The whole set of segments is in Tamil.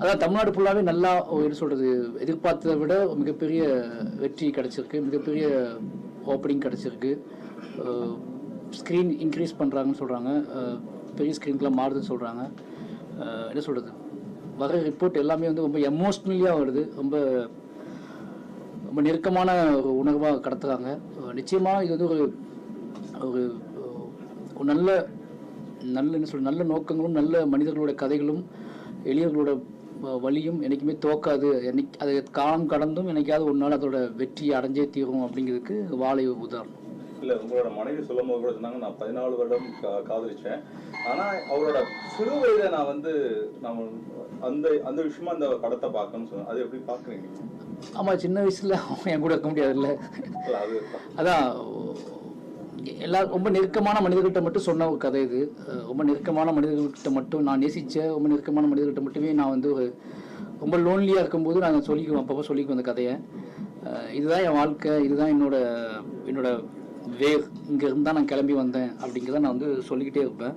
அதான் தமிழ்நாடு ஃபுல்லாகவே நல்லா என்ன சொல்கிறது எதிர்பார்த்ததை விட மிகப்பெரிய வெற்றி கிடச்சிருக்கு. மிகப்பெரிய ஓப்பனிங் கிடச்சிருக்கு. ஸ்க்ரீன் இன்க்ரீஸ் பண்ணுறாங்கன்னு சொல்கிறாங்க பெரிய ஸ்க்ரீனுக்குலாம் மாறுதுன்னு சொல்கிறாங்க என்ன சொல்கிறது வர ரிப்போர்ட் எல்லாமே வந்து ரொம்ப எமோஷ்னலியாக வருது. ரொம்ப ரொம்ப நெருக்கமான ஒரு உணர்வாக கடத்துகிறாங்க நிச்சயமாக இது வந்து ஒரு ஒரு நல்ல நல்ல என்ன சொல்ற நல்ல நோக்கங்களும் நல்ல மனிதர்களோட கதைகளும் எளியவர்களோட வழியும் என்றைக்குமே தோக்காது என்னைக்கு அது காலம் கடந்தும் என்னைக்காவது ஒரு நாள் அதோட வெற்றி அடைஞ்சே தீரும் அப்படிங்கிறதுக்கு வாழை உதாரணம். இல்ல உங்களோட மனைவி சொல்லும் போது கூட சொன்னாங்க நான் பதினாலு வருடம் காதலிச்சேன். ஆனா அவரோட சிறு வயதை நான் வந்து நம்ம அந்த அந்த விஷயமா அந்த படத்தை பார்க்கணும்னு சொன்னேன். அது எப்படி பாக்குறீங்க ஆமாம் சின்ன வயசில் அவன் என் கூட இருக்க முடியாதுல்ல. அதான் எல்லா ரொம்ப நெருக்கமான மனிதர்கிட்ட மட்டும் சொன்ன ஒரு கதை இது. ரொம்ப நெருக்கமான மனிதர்கள்கிட்ட மட்டும் நான் நேசித்த ரொம்ப நெருக்கமான மனிதர்கிட்ட மட்டுமே நான் வந்து ரொம்ப லோன்லியாக இருக்கும்போது நான் சொல்லிக்குவேன் அப்பப்போ சொல்லிக்குவேன் அந்த கதையை. இதுதான் என் வாழ்க்கை இதுதான் என்னோட என்னோட வேர். இங்கே இருந்தால் நான் கிளம்பி வந்தேன் அப்படிங்கிறத நான் வந்து சொல்லிக்கிட்டே இருப்பேன்.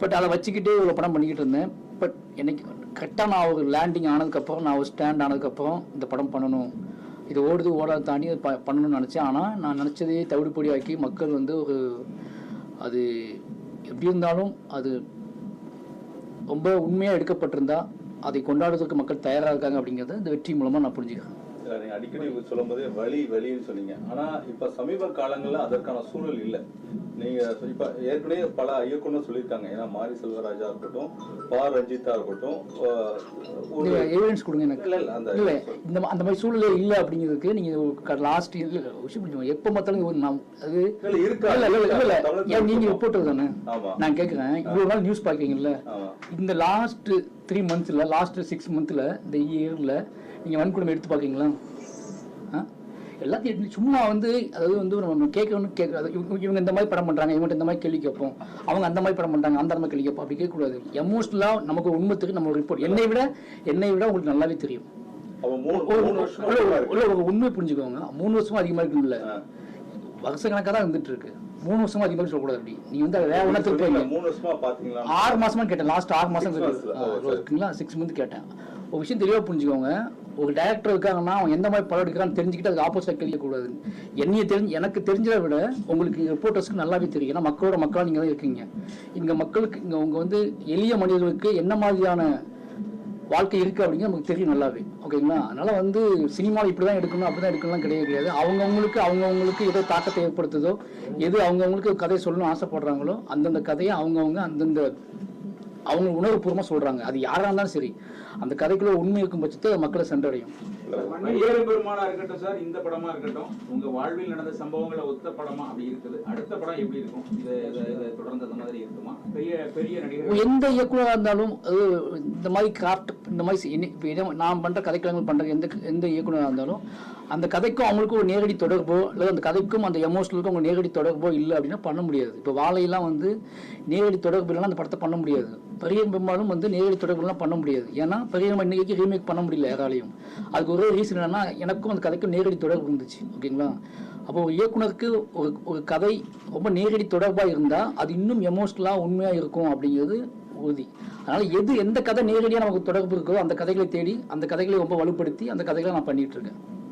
பட் அதை வச்சுக்கிட்டே இவ்வளோ படம் பண்ணிக்கிட்டு இருந்தேன். பட் எனக்கு கரெக்டாக நான் ஒரு லேண்டிங் ஆனதுக்கப்புறம் நான் ஒரு ஸ்டாண்ட் ஆனதுக்கப்புறம் இந்த படம் பண்ணணும். இது ஓடுது ஓடாத தாண்டி ப- பண்ணணும்னு நினச்சேன். ஆனால் நான் நினச்சதையே தவிடுபொடி ஆக்கி மக்கள் வந்து ஒரு அது எப்படி இருந்தாலும் அது ரொம்ப உண்மையாக எடுக்கப்பட்டிருந்தா அதை கொண்டாடுறதுக்கு மக்கள் தயாராக இருக்காங்க அப்படிங்கிறத இந்த வெற்றி மூலமாக நான் புரிஞ்சுக்கிறேன். அடிக்கடி சொல்லும் போதே வலி வலின்னு சொன்னீங்க. ஆனா இப்ப சமீப காலங்கள்ல அதற்கான சூழல் இல்ல. நீங்க இப்ப ஏற்கனவே பல இயக்குனர் சொல்லியிருக்காங்க. ஏன்னா மாரி செல்வராஜா இருக்கட்டும் பா. ரஞ்சிதா இருக்கட்டும் நீங்கள் எவிடன்ஸ் கொடுங்க எனக்கு. இல்ல இல்ல அந்த இல்லை இந்த அந்த மாதிரி சூழ்நிலை இல்லை அப்படிங்கிறதுக்கு நீங்கள் லாஸ்ட் விஷயம் எப்போ பார்த்தாலும் ஒரு நாம் அது இருக்கா இல்ல, இல்ல, இல்ல, இல்ல. தமிழகத்துல ஏன் நீங்க இருக்கட்டும். ரிப்போர்ட்டர் தானே? நான் கேட்குறேன் இவ்வளோ நாள் நியூஸ் பார்க்குறீங்கல்ல. இந்த லாஸ்ட் த்ரீ மந்த்ஸில் லாஸ்ட் சிக்ஸ் மந்த்தில் இந்த இயரில் நீங்கள் வன்கொடுமை எடுத்து பார்க்கீங்களா ஆ எல்லாத்தையும் சும்மா வந்து அதாவது வந்து நம்ம கேட்கணும்னு கேட்க இவங்க இந்த மாதிரி படம் பண்ணுறாங்க இவங்கள்ட்ட இந்த மாதிரி கேள்வி கேட்போம். அவங்க அந்த மாதிரி படம் பண்ணுறாங்க அந்த மாதிரி கேள்வி கேட்போம். அப்படி கேட்கக்கூடாது. எமோஷ்னலாக நமக்கு ஒரு உண்மை தெரியும் நம்ம ரிப்போர்ட் என்னை விட என்னை விட உங்களுக்கு நல்லாவே தெரியும். உண்மை புரிஞ்சுக்கோங்க. மூணு வருஷமா அதிகமாக இருக்குல்ல ஆ. வருஷக்கணக்காக தான் இருந்துட்டு இருக்கு மூணு வருஷமா அதிகமாக சொல்லக்கூடாது அப்படி. நீ வந்து வேற ஒன்றா நீங்க திருப்பி மூணு வருஷமா பாத்தீங்களா ஆறு மாசமா கேட்டேன். லாஸ்ட் ஆறு மாசம் Six months ல. ஓ, சரி. இருக்குங்களா சிக்ஸ் மந்த் கேட்டேன். ஒரு விஷயம் தெளிவா புரிஞ்சுக்கோங்க. ஒரு டேரக்டர் இருக்காங்கன்னா அவன் எந்த மாதிரி படம் எடுக்கிறான்னு தெரிஞ்சுக்கிட்டு அதுக்கு ஆப்போசிட் கேட்கக்கூடாது என்னைய தெரிஞ்சு எனக்கு தெரிஞ்சதை விட உங்களுக்கு ரிப்போர்ட்டர்ஸ்க்கு நல்லாவே தெரியும். ஏன்னா மக்களோட மக்களாக நீங்கள் தான் இருக்கீங்க. இங்கே மக்களுக்கு இங்கே உங்கள் வந்து எளிய மனிதர்களுக்கு என்ன மாதிரியான வாழ்க்கை இருக்குது அப்படிங்கிறது நமக்கு தெரியும் நல்லாவே. ஓகேங்களா அதனால் வந்து சினிமாவில் இப்படி தான் எடுக்கணும் அப்படி தான் எடுக்கணும்லாம் கிடையவே கிடையாது. அவங்கவுங்களுக்கு அவங்கவுங்களுக்கு ஏதோ தாக்கத்தை ஏற்படுத்துதோ எது அவங்கவுங்களுக்கு கதையை சொல்லணும்னு ஆசைப்படுறாங்களோ அந்தந்த கதையை அவங்கவுங்க அந்தந்த அவங்க உணர்வுபூர்வமாக சொல்றாங்க. அது யாரா இருந்தாலும் சரி. அந்த கதைக்குள்ள உண்மை இருக்கும் பட்சத்தை மக்களை சென்றடையும். பெருமானா இருக்கட்டும் சார் இந்த படமா இருக்கட்டும் உங்க வாழ்வில் நடந்த சம்பவங்களை ஒத்த படமா அப்படி இருக்குது. அடுத்த படம் எப்படி இருக்கும்? இது தொடர்ந்து அந்த மாதிரி இருக்குமா? பெரிய பெரிய நடிகர்கள். எந்த இயக்குனராக இருந்தாலும் அது இந்த மாதிரி கிராஃப்ட் இந்த மாதிரி நான் பண்ணுற கதைக்களங்கள் பண்ணுற எந்த எந்த இயக்குனராக இருந்தாலும் அந்த கதைக்கும் அவங்களுக்கும் ஒரு நேரடி தொடர்போ அல்லது அந்த கதைக்கும் அந்த எமோஷனலுக்கும் அவங்க நேரடி தொடர்போ இல்லை அப்படின்னா பண்ண முடியாது. இப்போ வாழையெல்லாம் வந்து நேரடி தொடர்பு இல்லைன்னா அந்த படத்தை பண்ண முடியாது. பெரிய பெரும்பாலும் வந்து நேரடி தொடர்புலாம் பண்ண முடியாது. ஏன்னா பெரிய இன்னைக்கு ரீமேக் பண்ண முடியல யாராலையும். அதுக்கு ஒரே ரீசன் என்னன்னா எனக்கும் அந்த கதைக்கும் நேரடி தொடர்பு இருந்துச்சு. ஓகேங்களா? அப்போ ஒரு இயக்குனருக்கு ஒரு ஒரு கதை ரொம்ப நேரடி தொடர்பாக இருந்தால் அது இன்னும் எமோஷ்னலாக உண்மையாக இருக்கும் அப்படிங்கிறது உறுதி. அதனால் எது எந்த கதை நேரடியாக நமக்கு தொடர்பு இருக்கோ அந்த கதைகளை தேடி அந்த கதைகளை ரொம்ப வலுப்படுத்தி அந்த கதைகளை நான் பண்ணிகிட்டு இருக்கேன்.